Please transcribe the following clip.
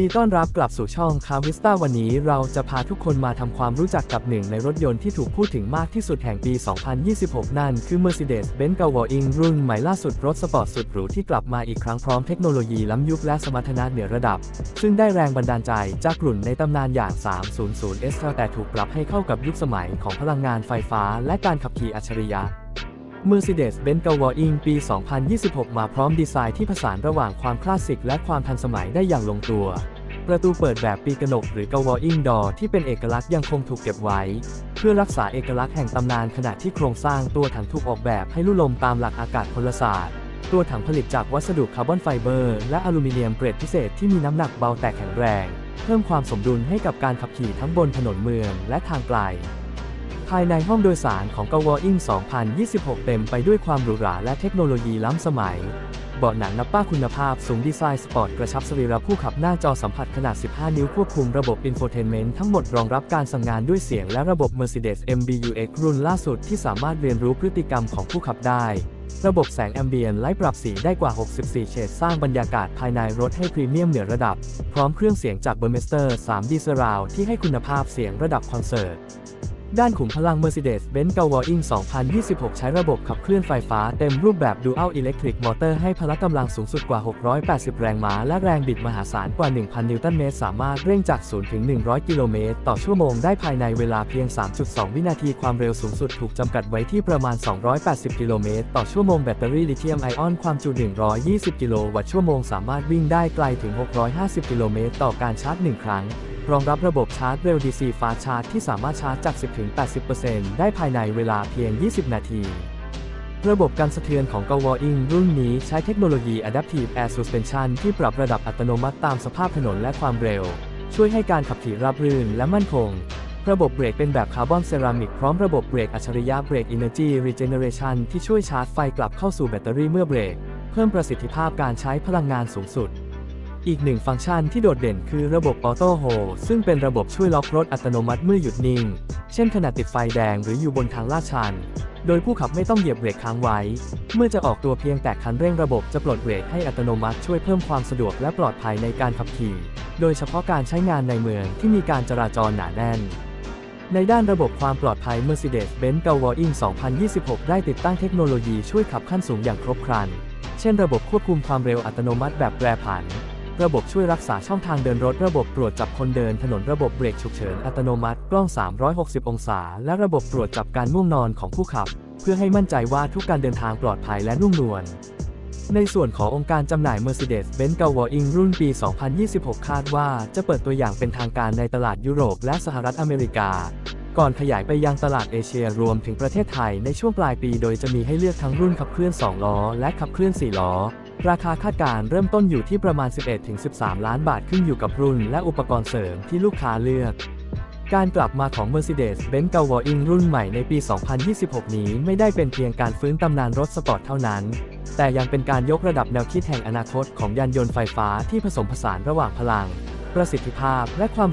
ดีต้อนรับกลับสู่ช่องคาวิสตาวันนี้เราจะพาทุกคนมาทำความรู้จักกับหนึ่งในรถยนต์ที่ถูกพูดถึงมากที่สุดแห่งปี 2026 นั่นคือ Mercedes-Benz g a w a i n g รุ่นใหม่ล่าสุดรถสปอร์ตสุดหรูที่กลับมาอีกครั้งพร้อมเทคโนโลยีล้ำยุคและสมรรถนะเหนือระดับ ซึ่งได้แรงบันดาลใจจากกลุ่นในตำนานอย่าง 300S แต่ถูกปรับให้เข้ากับยุคสมัยของพลังงานไฟฟ้า และการขับขี่อัจฉริยะ Mercedes-Benz g a w a i n g ปี 2026 มาพร้อมดีไซน์ที่ผสานระหว่างความคลาสสิกและความทันสมัยได้อย่างลงตัว ประตูเปิดแบบปีกนกหรือ g a w a i n g Door ที่เป็นเอกลักษณ์ยังคงถูกเก็บไว้ เพื่อรักษาเอกลักษณ์แห่งตำนานขณะที่โครงสร้างตัวถังถูกออกแบบให้ลู่ลมตามหลักอากาศพลศาสตร์ตัวถังผลิตจากวัสดุคาร์บอนไฟเบอร์ และอลูมิเนียมเกรดพิเศษที่มีน้ำหนักเบาแต่แข็งแรง เพิ่มความสมดุลให้กับการขับขี่ทั้งบนถนนเมืองและทางไกล ภายในห้องโดยสารของ g a w a i n g 2026 เต็มไปด้วยความหรูหราและเทคโนโลยีล้ำสมัย เบาะหนังนับป้าคุณภาพสูงดีไซน์สปอร์ตกระชับสรีระผู้ขับหน้าจอสัมผัสขนาด 15 นิ้วควบคุมระบบอินโฟเทนเมนต์ทั้งหมดรองรับการสั่งงานด้วยเสียงและระบบ Mercedes MBUX รุ่นล่าสุดที่สามารถเรียนรู้พฤติกรรมของผู้ขับได้ระบบแสงแอมเบียนไลท์ปรับสีได้กว่า 64 เฉด สร้างบรรยากาศภายในรถให้พรีเมียมเหนือระดับ พร้อมเครื่องเสียงจาก Burmester 3D Surround ที่ให้คุณภาพเสียงระดับคอนเสิร์ต ด้านขุมพลัง Mercedes-Benz g a w a i n g 2026 ใช้ระบบขับเคลื่อนไฟฟ้าเต็มรูปแบบ Dual Electric Motor ให้พละกำลังสูงสุดกว่า 680 แรงม้า และแรงบิดมหาศาลกว่า 1,000 นิวตันเมตร สามารถเร่งจาก 0 ถึง 100 กิโลเมตร ต่อชั่วโมงได้ภายในเวลาเพียง 3.2 วินาที ความเร็วสูงสุดถูกจำกัดไว้ที่ประมาณ 280 กิโลเมตร ต่อชั่วโมง แบตเตอรี่ลิเธียมไอออน ความจุ 120 กิโลวัตต์ชั่วโมง สามารถวิ่งได้ไกลถึง 650 กิโลเมตร ต่อการชาร์จ 1 ครั้ง รองรับระบบชาร์จเร็ว DC Fast Charge ที่สามารถชาร์จจาก 10-80%ได้ภายในเวลาเพียง 20 นาที ระบบการสะเทือนของ g a w a i n g รุ่นนี้ใช้เทคโนโลยี Adaptive Air Suspension ที่ปรับระดับอัตโนมัติตามสภาพถนนและความเร็ว ช่วยให้การขับขี่ราบรื่นและมั่นคง ระบบเบรกเป็นแบบคาร์บอนเซรามิกพร้อมระบบเบรกอัจฉริยะเบรก Energy Regeneration ที่ช่วยชาร์จไฟกลับเข้าสู่แบตเตอรี่เมื่อเบรก เพิ่มประสิทธิภาพการใช้พลังงานสูงสุด อีกหนึ่งฟังก์ชันที่โดดเด่นคือระบบออโต้โฮซึ่งเป็นระบบช่วยล็อกรถอัตโนมัติเมื่อหยุดนิ่ง เช่นขณะติดไฟแดงหรืออยู่บนทางลาดชัน โดยผู้ขับไม่ต้องเหยียบเบรกค้างไว้ เมื่อจะออกตัวเพียงแต่คันเร่งระบบจะปลดเบรกให้อัตโนมัติช่วยเพิ่มความสะดวกและปลอดภัยในการขับขี่ โดยเฉพาะการใช้งานในเมืองที่มีการจราจรหนาแน่นในด้านระบบความปลอดภัย Mercedes-Benz g a w a i n g 2026 ได้ติดตั้งเทคโนโลยีช่วยขับขั้นสูงอย่างครบครัน เช่นระบบควบคุมความเร็วอัตโนมัติแบบแปรผัน ระบบช่วยรักษาช่องทางเดินรถ ระบบตรวจจับคนเดินถนนระบบเบรกฉุกเฉินอัตโนมัติ กล้อง 360 องศา และระบบตรวจจับการง่วงนอนของผู้ขับ เพื่อให้มั่นใจว่าทุกการเดินทางปลอดภัยและนุ่มนวลในส่วนขององค์การจำหน่าย Mercedes-Benz g a w a i n g รุ่นปี 2026 คาดว่าจะเปิดตัวอย่างเป็นทางการในตลาดยุโรปและสหรัฐอเมริกา ก่อนขยายไปยังตลาดเอเชียรวมถึงประเทศไทยในช่วงปลายปี โดยจะมีให้เลือกทั้งรุ่นขับเคลื่อน 2 ล้อ และขับเคลื่อน 4 ล้อ ราคาคาดการณ์เริ่มต้นอยู่ที่ประมาณ 11-13 ล้านบาทขึ้นอยู่กับรุ่น และอุปกรณ์เสริมที่ลูกค้าเลือก การกลับมาของ Mercedes-Benz g a w a i n รุ่นใหม่ในปี 2026 นี้ไม่ได้เป็นเพียงการฟื้นตำนานรถสปอร์ตเท่านั้น แต่ยังเป็นการยกระดับแนวคิดแห่งอนาคตของยานยนต์ไฟฟ้าที่ผสมผสานระหว่างพลัง ประสิทธิภาพและความหรู